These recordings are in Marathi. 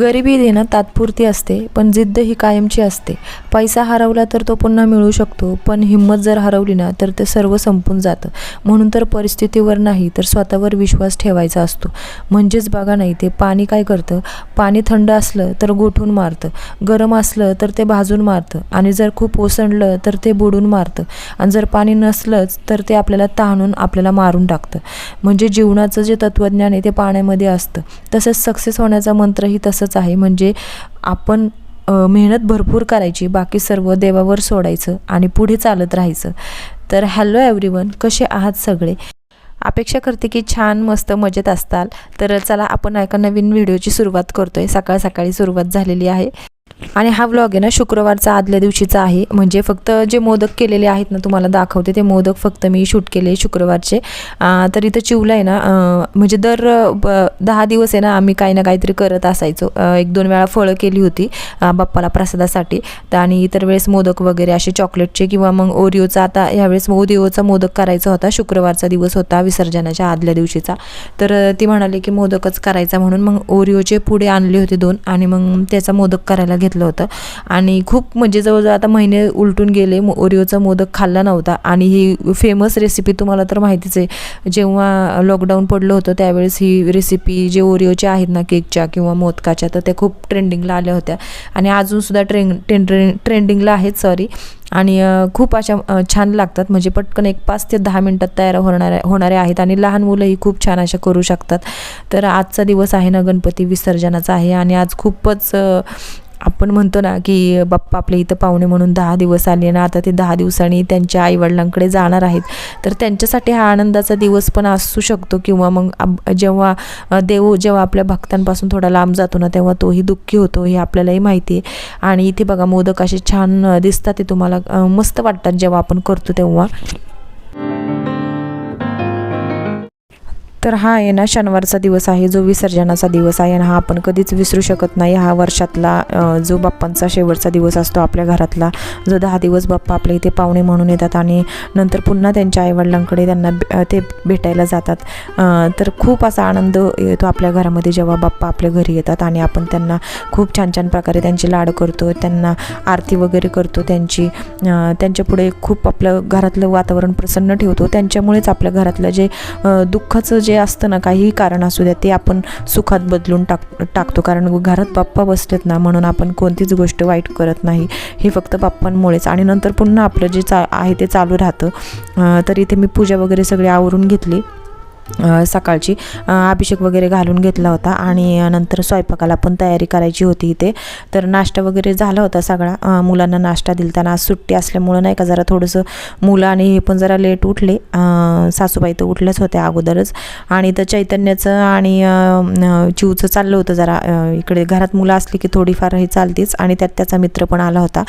गरिबी देणं तात्पुरती असते पण जिद्द ही कायमची असते. पैसा हरवला तर तो पुन्हा मिळू शकतो पण हिंमत जर हरवली ना तर ते सर्व संपून जातं. म्हणून तर परिस्थितीवर नाही तर स्वतःवर विश्वास ठेवायचा असतो. म्हणजेच बघा नाही ते पाणी काय करतं? पाणी थंड असलं तर गोठून मारतं. गरम असलं तर ते भाजून मारतं. आणि जर खूप ओसंडलं तर ते बुडून मारतं. आणि जर पाणी नसलंच तर ते आपल्याला तहानून आपल्याला मारून टाकतं. म्हणजे जीवनाचं जे तत्त्वज्ञान आहे ते पाण्यामध्ये असतं. तसंच सक्सेस होण्याचा मंत्रही तसंच आहे. म्हणजे आपण मेहनत भरपूर करायची बाकी सर्व देवावर सोडायचं आणि पुढे चालत राहायचं. तर हॅलो एव्हरीवन कसे आहात सगळे? अपेक्षा करते की छान मस्त मजेत असताल. तर चला आपण एका नवीन व्हिडिओची सुरुवात करतोय. सकाळ सकाळी सुरुवात झालेली आहे. आणि हा व्लॉग आहे ना शुक्रवारचा आदल्या दिवशीचा आहे. म्हणजे फक्त जे मोदक केलेले आहेत ना तुम्हाला दाखवते ते मोदक फक्त मी शूट केले शुक्रवारचे. तर इथं चिवला आहे ना म्हणजे दर ब दहा दिवस आहे ना आम्ही काही ना काहीतरी करत असायचो. एक दोन वेळा फळं केली होती बाप्पाला प्रसादासाठी. तर आणि इतर वेळेस मोदक वगैरे असे चॉकलेटचे किंवा मग ओरिओचा आता ह्यावेळेस ओरिओचा मोदक करायचा होता शुक्रवारचा दिवस होता विसर्जनाच्या आदल्या दिवशीचा. तर ती म्हणाली की मोदकच करायचा म्हणून मग ओरिओचे पुढे आणले होते दोन आणि मग त्याचा मोदक करायला घेतलं होतं. आणि खूप म्हणजे जवळजवळ आता महिने उलटून गेले ओरिओचा मोदक खाल्ला नव्हता. आणि ही फेमस रेसिपी तुम्हाला तर माहितीच आहे. जेव्हा लॉकडाऊन पडलं होतं त्यावेळेस ही रेसिपी जे ओरिओच्या आहेत ना केकच्या किंवा मोदकाच्या तर त्या खूप ट्रेंडिंगला आल्या होत्या. आणि अजूनसुद्धा ट्रेंड ट्रेंड ट्रेंडिंगला आहेत सॉरी आणि खूप अशा छान लागतात. म्हणजे पटकन एक पाच ते दहा मिनटात तयार होणाऱ्या होणाऱ्या आहेत. आणि लहान मुलंही खूप छान अशा करू शकतात. तर आजचा दिवस आहे ना गणपती विसर्जनाचा आहे. आणि आज खूपच आपण म्हणतो ना की बाप्पा आपल्या इथं पाहुणे म्हणून दहा दिवस आले ना आता ते दहा दिवसांनी त्यांच्या आईवडिलांकडे जाणार आहेत. तर त्यांच्यासाठी हा आनंदाचा दिवस पण असू शकतो किंवा मग जेव्हा देव जेव्हा आपल्या भक्तांपासून थोडा लांब जातो ना तेव्हा तोही दुःखी होतो हे आपल्यालाही माहिती आहे. आणि इथे बघा मोदक असे छान दिसतात ते तुम्हाला मस्त वाटतात जेव्हा आपण करतो तेव्हा. तर हा आहे ना शनिवारचा दिवस आहे जो विसर्जनाचा दिवस आहे आणि हा आपण कधीच विसरू शकत नाही. हा वर्षातला जो बाप्पांचा शेवटचा दिवस असतो आपल्या घरातला जो दहा दिवस बाप्पा आपल्या इथे पाहुणे म्हणून येतात आणि नंतर पुन्हा त्यांच्या आईवडिलांकडे त्यांना ते भेटायला जातात. तर खूप असा आनंद येतो आपल्या घरामध्ये जेव्हा बाप्पा आपल्या घरी येतात आणि आपण त्यांना खूप छान छान प्रकारे त्यांची लाड करतो त्यांना आरती वगैरे करतो त्यांची त्यांच्यापुढे खूप आपलं घरातलं वातावरण प्रसन्न ठेवतो. त्यांच्यामुळेच आपल्या घरातलं जे दुःखाचं जे असतं ना काहीही कारण असू द्या ते आपण सुखात बदलून टाक टाकतो. कारण घरात बाप्पा बसलेत ना म्हणून आपण कोणतीच गोष्ट वाईट करत नाही. हे फक्त बाप्पांमुळेच. आणि नंतर पुन्हा आपलं जे चा आहे ते चालू राहतं. तर इथे मी पूजा वगैरे सगळी आवरून घेतली. सकाळची अभिषेक वगैरे घालून घेतला होता आणि नंतर स्वयंपाकाला पण तयारी करायची होती इथे. तर नाश्ता वगैरे झाला होता सगळा. मुलांना नाश्ता दिलताना आज सुट्टी असल्यामुळं नाही का जरा थोडंसं मुलं आणि हे पण जरा लेट उठले. सासूबाई तर उठल्याच होत्या अगोदरच. आणि तर चैतन्याचं आणि चिवचं चाललं होतं जरा. इकडे घरात मुलं असली की थोडीफार हे चालतीच आणि त्यात त्याचा मित्र पण आला होता.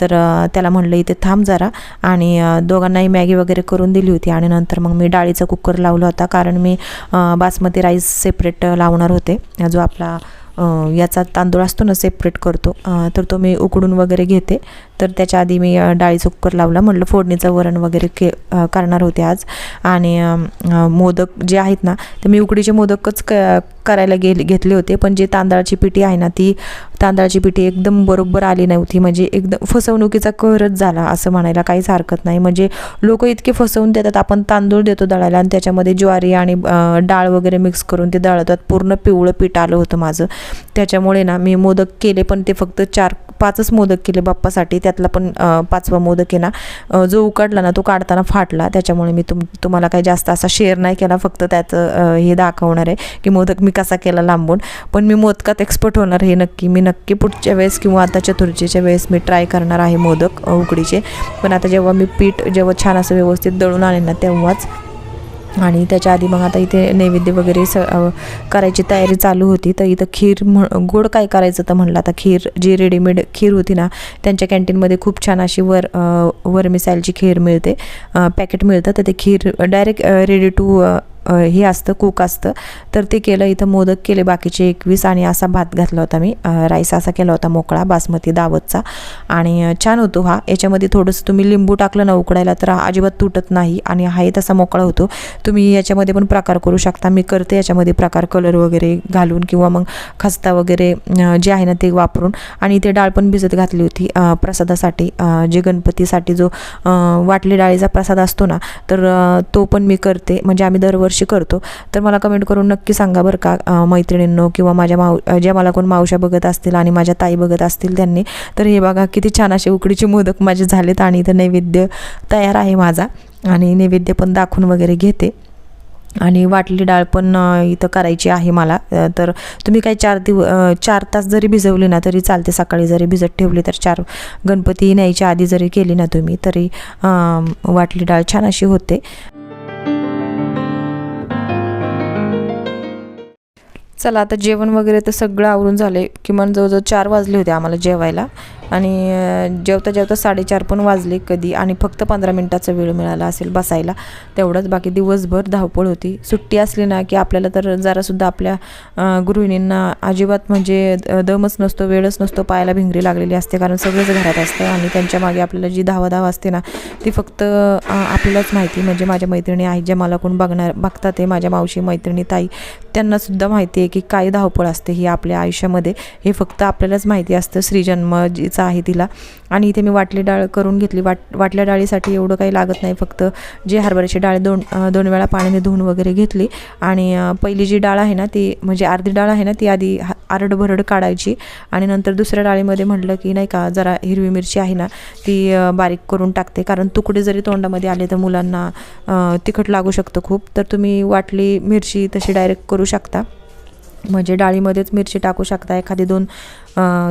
तर त्याला म्हणलं इथे थांब जरा. आणि दोघांनाही मॅगी वगैरे करून दिली होती आणि नंतर मग मी डाळीचा कुकर लावला होता. कारण कारण मी बासमती राईस सेपरेट लावणार होते. जो आपला याचा तांदूळ असतो ना सेपरेट करतो तर तो मी उकडून वगैरे घेते. तर त्याच्या आधी मी डाळीचा कुकर लावला. म्हटलं फोडणीचं वरण वगैरे के करणार होते आज. आणि मोदक जे आहेत ना ते मी उकडीचे मोदकच क करायला गेले घेतले होते. पण जे तांदळाची पिठी आहे ना ती तांदळाची पिठी एकदम बरोबर आली नव्हती. म्हणजे एकदम फसवणुकीचा करच झाला असं म्हणायला काहीच हरकत नाही. म्हणजे लोक इतके फसवून देतात आपण तांदूळ देतो दळायला. आणि त्याच्यामध्ये ज्वारी आणि डाळ वगैरे मिक्स करून ते दळतात. पूर्ण पिवळं पीठ आलं होतं माझं. त्याच्यामुळे ना मी मोदक केले पण ते फक्त चार पाचच मोदक केले बाप्पासाठी. त्यातला पण पाचवा मोदक आहे ना जो उकडला ना तो काढताना फाटला. त्याच्यामुळे मी तुम तुम्हाला काही जास्त असा शेअर नाही केला. फक्त त्याचं हे दाखवणार आहे की मोदक मी कसा केला लांबून. पण मी मोदकात एक्सपर्ट होणार हे नक्की. मी नक्की पुढच्या वेळेस किंवा आता चतुर्थीच्या वेळेस मी ट्राय करणार आहे मोदक उकडीचे. पण आता जेव्हा मी पीठ जेव्हा छान असं व्यवस्थित दळून आले ना तेव्हाच आणि त्याच्या आधी मग आता इथे नैवेद्य वगैरे स करायची तयारी चालू होती. तर इथं खीर म्हण गोड काय करायचं तर म्हणलं आता? खीर जी रेडीमेड खीर होती ना त्यांच्या कॅन्टीनमध्ये खूप छान अशी वर वरमिसाईलची वर खीर मिळते. पॅकेट मिळतं. तर ते खीर डायरेक्ट रेडी टू हे असतं कुक असतं. तर ते केलं इथं मोदक केले बाकीचे एकवीस आणि असा भात घातला होता मी. राईस असा केला होता मोकळा बासमती दावतचा. आणि छान होतो हा. याच्यामध्ये थोडंसं तुम्ही लिंबू टाकलं ना उकडायला तर अजिबात तुटत नाही आणि हा तसा मोकळा होतो. तुम्ही याच्यामध्ये पण प्रकार करू शकता. मी करते याच्यामध्ये प्रकार कलर वगैरे घालून किंवा मग खस्ता वगैरे जे आहे ना ते वापरून. आणि इथे डाळ पण भिजत घातली होती प्रसादासाठी. जे गणपतीसाठी जो वाटली डाळीचा प्रसाद असतो ना तर तो पण मी करते. म्हणजे आम्ही दरवर्षी करतो. तर मला कमेंट करून नक्की सांगा बरं का मैत्रिणींनो किंवा माझ्या माव ज्या मला कोण मावशा बघत असतील आणि माझ्या ताई बघत असतील त्यांनी. तर हे बघा किती छान असे उकडीचे मोदक माझे झालेत आणि इथं नैवेद्य तयार आहे माझा. आणि नैवेद्य पण दाखवून वगैरे घेते. आणि वाटली डाळ पण इथं करायची आहे मला. तर तुम्ही काही चार दिव चार तास जरी भिजवली ना तरी चालते. सकाळी जरी भिजत ठेवली तर चार गणपती न्यायच्या आधी जरी केली ना तुम्ही तरी वाटली डाळ छान अशी होते. चला आता जेवण वगैरे तर सगळं आवरून झाले किमान जवळजवळ चार वाजले होते आम्हाला जेवायला. आणि जेवता जेवता साडेचार पण वाजले कधी आणि फक्त पंधरा मिनटाचा वेळ मिळाला असेल बसायला तेवढंच बाकी दिवसभर धावपळ होती. सुट्टी असली ना की आपल्याला तर जरासुद्धा आपल्या गृहिणींना अजिबात म्हणजे द- दमच नसतो वेळच नसतो पायाला भिंगरी लागलेली असते. कारण सगळंच घरात असतं आणि त्यांच्या मागे आपल्याला जी धावाधाव असते ना ती फक्त आपल्यालाच माहिती. म्हणजे माझ्या मैत्रिणी आहेत ज्या मला कोण बघणार बघतात ते माझ्या मावशी मैत्रिणी ताई त्यांनासुद्धा माहिती आहे की काय धावपळ असते ही आपल्या आयुष्यामध्ये. हे फक्त आपल्यालाच माहिती असतं. श्रीजन्म जी जिचा आहे तिला. आणि इथे मी वाटली डाळ करून घेतली. वाट वाटल्या डाळीसाठी एवढं काही लागत नाही. फक्त जे हरभऱ्याची डाळ दोन दोन वेळा पाण्याने धुवून वगैरे घेतली. आणि पहिली जी डाळ आहे ना ती म्हणजे अर्धी डाळ आहे ना ती आधी हा- आरड भरड काढायची. आणि नंतर दुसऱ्या डाळीमध्ये म्हटलं की नाही का जरा हिरवी मिरची आहे ना ती बारीक करून टाकते. कारण तुकडे जरी तोंडामध्ये आले तर मुलांना तिखट लागू शकतं खूप. तर तुम्ही वाटली मिरची तशी डायरेक्ट करू शकता. म्हणजे डाळीमध्येच मिरची टाकू शकता. एखादी दोन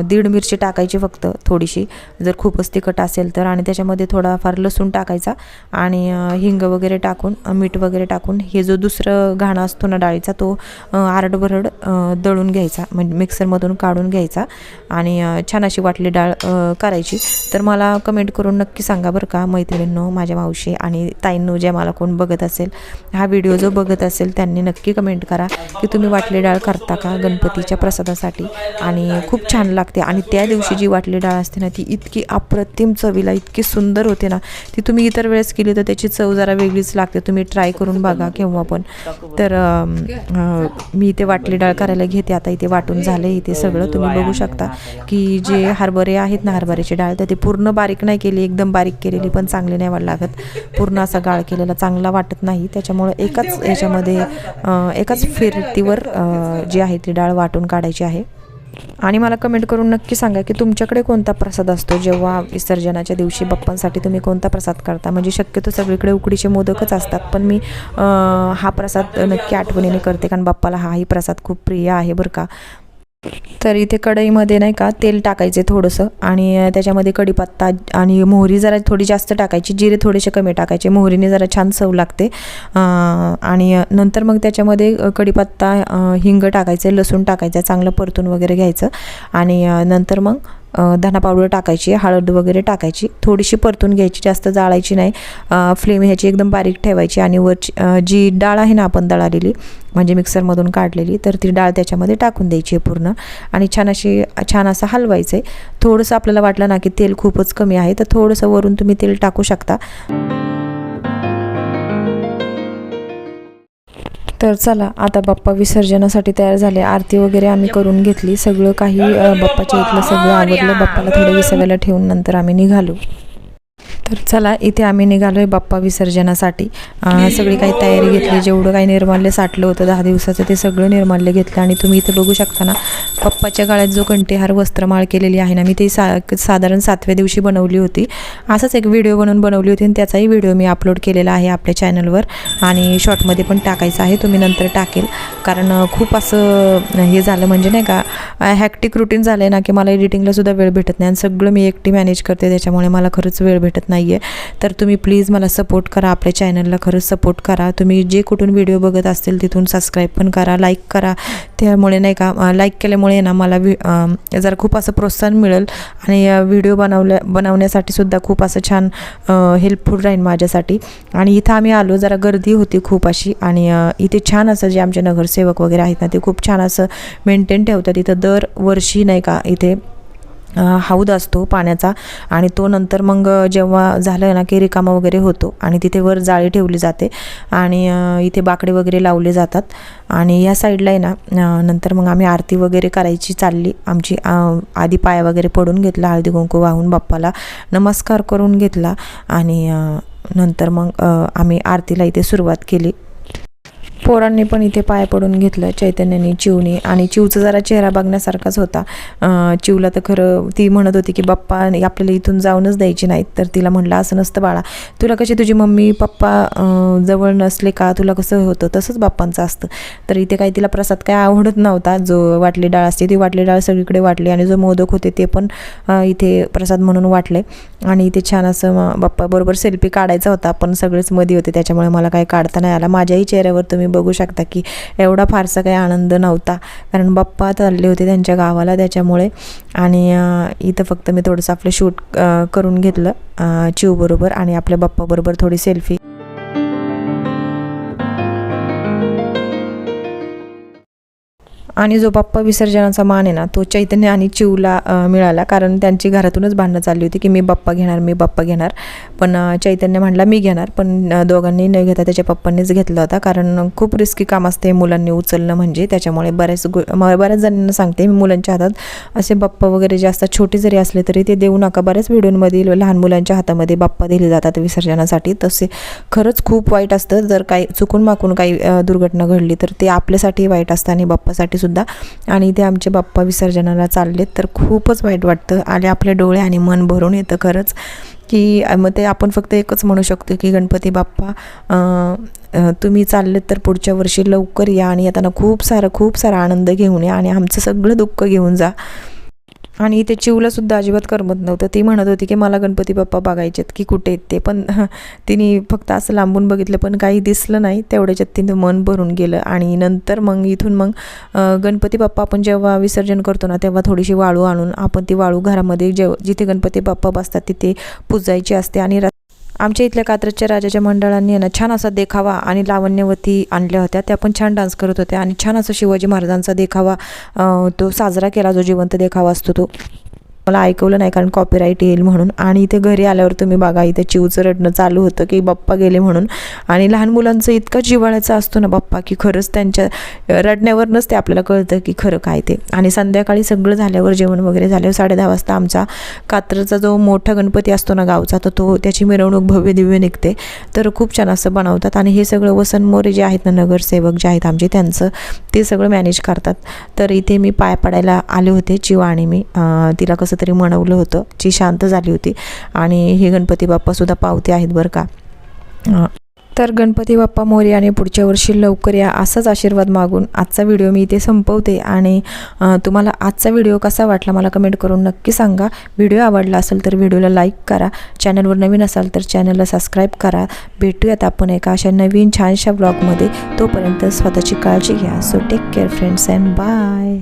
दीड मिरची टाकायची फक्त थोडीशी. जर खूपच तिखट असेल तर आणि त्याच्यामध्ये थोडाफार लसूण टाकायचा आणि हिंग वगैरे टाकून मीठ वगैरे टाकून हे जो दुसरं घाणा असतो ना डाळीचा तो आरडभरड आरडबरड दळून घ्यायचा. म्हणजे मिक्सरमधून काढून घ्यायचा आणि छान अशी वाटली डाळ करायची. तर मला कमेंट करून नक्की सांगा बरं का मैत्रिणींनो माझ्या मावशी आणि ताईंनो ज्या मला कोण बघत असेल. हा व्हिडिओ जो बघत असेल त्यांनी नक्की कमेंट करा की तुम्ही वाटली डाळ करता का गणपतीच्या प्रसादासाठी? आणि खूप छान लागते. आणि त्या दिवशी जी वाटली डाळ असते ना ती इतकी अप्रतिम चवीला इतकी सुंदर होते ना ती तुम्ही इतर वेळेस केली तर त्याची चव जरा वेगळीच लागते. तुम्ही ट्राय करून बघा केव्हा पण. तर मी इथे वाटली डाळ करायला घेते. आता इथे वाटून झाले इथे सगळं तुम्ही बघू शकता की जे हरभरे आहेत ना हरभऱ्याची डाळ तर ते पूर्ण बारीक नाही केली एकदम बारीक केलेली पण चांगली नाही वाट लागत. पूर्ण असा गाळ केलेला चांगला वाटत नाही. त्याच्यामुळं एकाच याच्यामध्ये एकाच फिरतीवर जी आहे ती डाळ वाटून काढायची आहे. आणि मला कमेंट करून नक्की सांगा की तुमच्याकडे कोणता प्रसाद असतो जेव्हा विसर्जनाच्या दिवशी बाप्पांसाठी तुम्ही कोणता प्रसाद करता? म्हणजे शक्यतो सगळीकडे उकडीचे मोदकच असतात पण मी हा प्रसाद नक्की आठवणीने करते कारण बाप्पाला हाही प्रसाद खूप प्रिय आहे बरं का? तर इथे कढईमध्ये नाही का तेल टाकायचे थोडंसं आणि त्याच्यामध्ये कढीपत्ता आणि मोहरी जरा थोडी जास्त टाकायची जिरे थोडेसे कमी टाकायचे. मोहरीने जरा छान चव लागते. आणि नंतर मग त्याच्यामध्ये कढीपत्ता हिंग टाकायचे लसूण टाकायचं चांगलं परतून वगैरे घ्यायचं. आणि नंतर मग धना पावडर टाकायची हळद वगैरे टाकायची. थोडीशी परतून घ्यायची जास्त जाळायची नाही. फ्लेम ह्याची एकदम बारीक ठेवायची आणि वरची जी डाळ आहे ना आपण दळालेली म्हणजे मिक्सरमधून काढलेली तर ती डाळ त्याच्यामध्ये टाकून द्यायची आहे पूर्ण. आणि छान अशी छान असं हलवायचं आहे थोडंसं आपल्याला वाटलं ना की तेल खूपच कमी आहे तर थोडंसं वरून तुम्ही तेल टाकू शकता. तर चला आता बाप्पा विसर्जनासाठी तयार झाले. आरती वगैरे आम्ही करून घेतली. सगळं काही बाप्पाच्या इथलं सगळं आवडलं बाप्पाला थोडं विसरायला ठेवून नंतर आम्ही निघालो. तर चला इथे आम्ही निघालो आहे बाप्पा विसर्जनासाठी. सगळी काही तयारी घेतली जेवढं काही निर्माल्य साठलं होतं दहा दिवसाचं ते सगळं निर्माल्य घेतलं आणि तुम्ही इथे बघू शकता ना पप्पाच्या गाळ्यात जो कंटेहार वस्त्रमाळ केलेली आहे ना मी ती सा साधारण सातव्या दिवशी बनवली होती. असंच एक व्हिडिओ बनवून बनवली होती आणि त्याचाही व्हिडिओ मी अपलोड केलेला आहे आपल्या चॅनलवर आणि शॉर्टमध्ये पण टाकायचा आहे तुम्ही नंतर टाकेल. कारण खूप असं हे झालं म्हणजे नाही का हॅक्टिक रुटीन झालं आहे ना की मला एडिटिंगलासुद्धा वेळ भेटत नाही आणि सगळं मी एकटी मॅनेज करते त्याच्यामुळे मला खरंच वेळ भेटत नाही. नाही आहे तर तुम्ही प्लीज मला सपोर्ट करा. आपल्या चॅनलला खरंच सपोर्ट करा. तुम्ही जे कुठून व्हिडिओ बघत असतील तिथून सबस्क्राईब पण करा लाईक करा. त्यामुळे नाही का लाईक केल्यामुळे ना मला वि जरा खूप असं प्रोत्साहन मिळेल. आणि व्हिडिओ बनवल्या बनवण्यासाठी सुद्धा खूप असं छान हेल्पफुल राहील माझ्यासाठी. आणि इथं आम्ही आलो जरा गर्दी होती खूप अशी. आणि इथे छान असं जे आमचे नगरसेवक वगैरे आहेत ना ते खूप छान असं मेंटेन ठेवतात. इथं दरवर्षी नाही का इथे हौद असतो पाण्याचा आणि तो नंतर मग जेव्हा झालं ना की रिकामा वगैरे होतो आणि तिथे वर जाळी ठेवली जाते आणि इथे बाकडे वगैरे लावले जातात आणि या साईडला आहे ना नंतर मग आम्ही आरती वगैरे करायची चालली. आमची आधी पाया वगैरे पडून घेतला हळदी कुंकू वाहून बाप्पाला नमस्कार करून घेतला आणि नंतर मग आम्ही आरतीला इथे सुरुवात केली. पोरांनी पण इथे पाय पडून घेतलं चैतन्याने चिवनी. आणि चिवचा जरा चेहरा बघण्यासारखाच होता. चिवला तर खरं ती म्हणत होती की बाप्पा आपल्याला इथून जाऊनच द्यायची नाहीत. तर तिला म्हटलं असं नसतं बाळा. तुला कशी तुझी मम्मी पप्पा जवळ नसले का? तुला कसं होतं? तसंच बाप्पांचं असतं. तर इथे काही तिला प्रसाद काय आवडत नव्हता. जो वाटली डाळ असते ती वाटली डाळ सगळीकडे वाटली. आणि जो मोदक होते ते पण इथे प्रसाद म्हणून वाटले. आणि इथे छान असं बाप्पा बरोबर सेल्फी काढायचा होता. पण सगळेच मध्ये होते त्याच्यामुळे मला काही काढता नाही आला. माझ्याही चेहऱ्यावर तुम्ही बघू शकता की एवढा फारसा काही आनंद नव्हता. कारण बाप्पा चालले होते त्यांच्या गावाला त्याच्यामुळे. आणि इथं फक्त मी थोडंसं आपलं शूट करून घेतलं चिवबरोबर आणि आपल्या बाप्पाबरोबर थोडी सेल्फी. आणि जो बाप्पा विसर्जनाचा मान आहे ना तो चैतन्य आणि चिवला मिळाला. कारण त्यांची घरातूनच भांडणं चालली होती की मी बाप्पा घेणार मी बाप्पा घेणार. पण चैतन्य म्हणला मी घेणार. पण दोघांनी न घेता त्याच्या पप्पांनीच घेतला होता. कारण खूप रिस्की काम असते मुलांनी उचलणं म्हणजे. त्याच्यामुळे बऱ्याच गो बऱ्याच जणांना सांगते मी मुलांच्या हातात. असे बाप्पा वगैरे जे असतात छोटे जरी असले तरी ते देऊ नका. बऱ्याच व्हिडिओमध्ये लहान मुलांच्या हातामध्ये बाप्पा दिले जातात विसर्जनासाठी. तसे खरंच खूप वाईट असतं. जर काही चुकून माकून काही दुर्घटना घडली तर ते आपल्यासाठी वाईट असतं आणि बाप्पासाठी सुद्धा. आणि ते आमचे बाप्पा विसर्जनाला चाललेत तर खूपच वाईट वाटतं. आले आपले डोळे आणि मन भरून येतं खरंच. की मग ते आपण फक्त एकच म्हणू शकतो की गणपती बाप्पा तुम्ही चाललेत तर पुढच्या वर्षी लवकर या आणि येताना खूप सारं खूप सारा आनंद घेऊन या आणि आमचं सगळं दुःख घेऊन जा. आणि ते चिवला सुद्धा अजिबात करमत नव्हतं. ती म्हणत होती की मला गणपती बाप्पा बघायचेत की कुठे आहेत ते. पण तिने फक्त असं लांबून बघितलं पण काही दिसलं नाही. तेवढ्याच्यात तिनं मन भरून गेलं. आणि नंतर मग इथून मग गणपती बाप्पा आपण जेव्हा विसर्जन करतो ना तेव्हा थोडीशी वाळू आणून आपण ती वाळू घरामध्ये जेव जिथे गणपती बाप्पा बसतात तिथे पुजायची असते आणि आमच्या इथल्या कात्रजच्या राजाच्या मंडळांनी ना छान असा देखावा आणि लावण्यवती आणल्या होत्या. त्या पण छान डान्स करत होत्या आणि छान असं शिवाजी महाराजांचा देखावा तो साजरा केला जो जिवंत देखावा असतो तो. मला ऐकवलं नाही कारण कॉपीराईट येईल म्हणून. आणि इथे घरी आल्यावर तुम्ही बघा इथे चिवचं रडणं चालू होतं की बाप्पा गेले म्हणून. आणि लहान मुलांचं इतकं जिवाळ्याचं असतो ना बाप्पा की खरंच त्यांच्या रडण्यावरनंच ते आपल्याला कळतं की खरं काय ते. आणि संध्याकाळी सगळं झाल्यावर जेवण वगैरे झाल्यावर साडे दहा वाजता आमचा कात्रचा जो मोठा गणपती असतो ना गावचा तर तो त्याची मिरवणूक भव्य दिव्य निघते. तर खूप छान असं बनवतात. आणि हे सगळं वसन मोरे जे आहेत ना नगरसेवक जे आहेत आमचे त्यांचं ते सगळं मॅनेज करतात. तर इथे मी पाय पडायला आले होते चिवा आणि मी. तिला कसं तरी म्हणवलं होतं. जी शांत झाली होती. आणि हे गणपती बाप्पासुद्धा पावते आहेत बरं का. तर गणपती बाप्पा मोरे आणि पुढच्या वर्षी लवकर या असाच आशीर्वाद मागून आजचा व्हिडिओ मी इथे संपवते. आणि तुम्हाला आजचा व्हिडिओ कसा वाटला मला कमेंट करून नक्की सांगा. व्हिडिओ आवडला असेल तर व्हिडिओला लाईक करा. चॅनलवर नवीन असाल तर चॅनलला सबस्क्राईब करा. भेटूयात आपण एका अशा नवीन छानशा ब्लॉगमध्ये. तोपर्यंत स्वतःची काळजी घ्या. So take care friends and bye